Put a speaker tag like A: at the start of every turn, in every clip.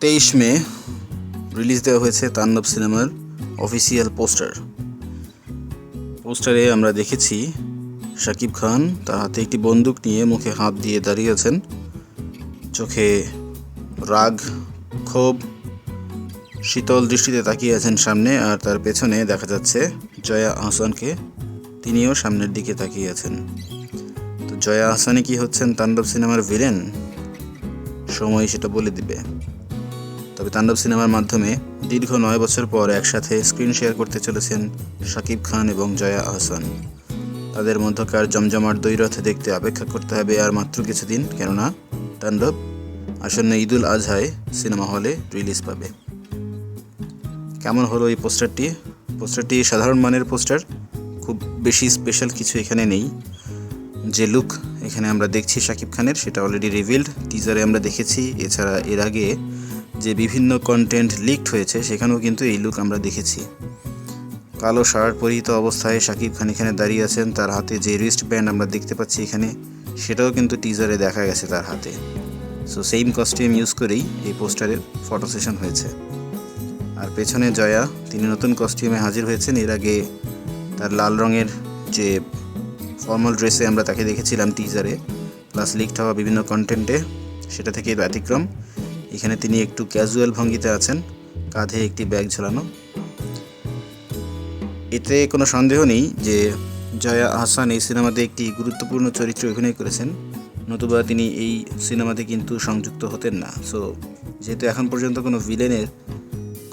A: তেইশ মে রিলিজ দেওয়া হয়েছে তাণ্ডব সিনেমার অফিসিয়াল পোস্টার। পোস্টারে আমরা দেখেছি শাকিব খান তার হাতে একটি বন্দুক নিয়ে মুখে হাত দিয়ে দাঁড়িয়ে আছেন। চোখে রাগ, ক্ষোভ, শীতল দৃষ্টিতে তাকিয়ে আছেন সামনে আর তার পেছনে দেখা যাচ্ছে জয়া আহসানকে। তিনিও সামনের দিকে তাকিয়ে আছেন। তো জয়া আহসানে কি হচ্ছেন তাণ্ডব সিনেমার ভিলেন? সময় সেটা বলে দিবে। তবে তাণ্ডব সিনেমার মাধ্যমে দীর্ঘ নয় বছর পর একসাথে স্ক্রিন শেয়ার করতে চলেছেন শাকিব খান এবং জয়া আহসান। তাদের মধ্যকার জমজমাট দৈরথ দেখতে অপেক্ষা করতে হবে আর মাত্র কিছুদিন, কেননা তাণ্ডব আসন্ন ঈদুল আজহায় সিনেমা হলে রিলিজ পাবে। কেমন হলো এই পোস্টারটি? পোস্টারটি সাধারণ মানের পোস্টার, খুব বেশি স্পেশাল কিছু এখানে নেই। যে লুক এখানে আমরা দেখছি শাকিব খানের, সেটা অলরেডি রিভিল্ড টিজারে আমরা দেখেছি, এছাড়া এর আগে যে বিভিন্ন কন্টেন্ট লিকড হয়েছে, সেখানেও কিন্তু এই লুক আমরা দেখেছি। কালো শার্ট পরিহিত অবস্থায় শাকিব খান এখানে দাঁড়িয়ে আছেন, তার হাতে যে রিস্ট ব্যান্ড আমরা দেখতে পাচ্ছি এখানে, সেটাও কিন্তু টিজারে দেখা গেছে তার হাতে। সো সেম কস্টিউম ইউজ করেই এই পোস্টারের ফটো সেশন হয়েছে। আর পেছনে জয়া, তিনি নতুন কস্টিউমে হাজির হয়েছেন। এর আগে তার লাল রঙের যে ফর্মাল ড্রেসে আমরা তাকে দেখেছিলাম টিজারে প্লাস লিকড হওয়া বিভিন্ন কন্টেন্টে সেটা থেকে ব্যতিক্রম। এখানে তিনি একটু ক্যাজুয়াল ভঙ্গিতে আছেন, কাঁধে একটি ব্যাগ ঝোলানো। এতে কোনো সন্দেহ নেই যে জয়া আহসান এই সিনেমাতে একটি গুরুত্বপূর্ণ চরিত্রে অভিনয় করেছেন, নতুবা তিনি এই সিনেমাতে কিন্তু সংযুক্ত হতেন না। সো যেহেতু এখন পর্যন্ত কোনো ভিলেনের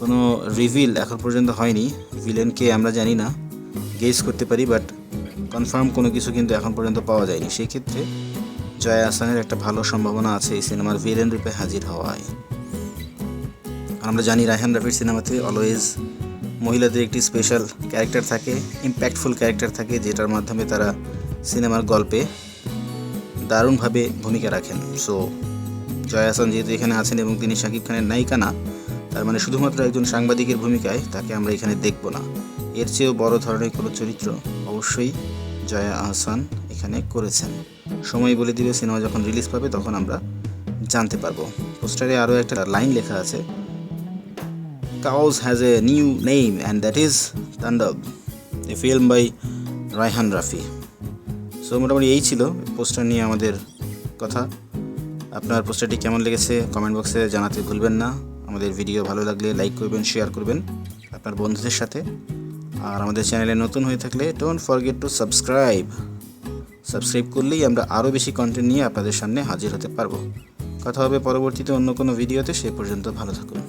A: কোনো রিভিল এখন পর্যন্ত হয়নি ভিলেনকে আমরা জানি না গেস করতে পারি বাট কনফার্ম কোনো কিছু কিন্তু এখন পর্যন্ত পাওয়া যায়নি। সেই ক্ষেত্রে জয়া আসানের একটা ভালো সম্ভাবনা আছে এই সিনেমার ভিলেন রূপে হাজির হওয়ায়। আমরা জানি রায়হান রাফির সিনেমাতে অলওয়েজ মহিলাদের একটি স্পেশাল ক্যারেক্টার থাকে ইম্প্যাক্টফুল ক্যারেক্টার থাকে, যেটার মাধ্যমে তারা সিনেমার গল্পে দারুণভাবে ভূমিকা রাখেন। সো জয়া আসান যেহেতু এখানে আছেন এবং তিনি শাকিব খানের নায়িকা না, তার মানে শুধুমাত্র একজন সাংবাদিকের ভূমিকায় তাকে আমরা এখানে দেখব না। এর চেয়েও বড় ধরনের কোনো চরিত্র অবশ্যই জয়া আহসান এখানে করেছেন। সময় বলে দিবে সিনেমা যখন রিলিজ পাবে তখন আমরা জানতে পারব। পোস্টারে আরও একটা লাইন লেখা আছে Cows has a new name and that is Tandab, a film by Raihan Rafi so মোটামুটি এই ছিল পোস্টার নিয়ে আমাদের কথা। আপনার পোস্টারটি কেমন লেগেছে কমেন্ট বক্সে জানাতে ভুলবেন না। আমাদের ভিডিও ভালো লাগলে লাইক করবেন শেয়ার করবেন আপনার বন্ধুদের সাথে। আর আমাদের চ্যানেলে নতুন হয়ে থাকলে don't forget to subscribe subscribe করলেই আমরা আরও বেশি কন্টেন্ট নিয়ে আপনাদের সামনে হাজির হতে পারব। কথা হবে পরবর্তীতে অন্য কোনো ভিডিওতে সে পর্যন্ত ভালো থাকুন।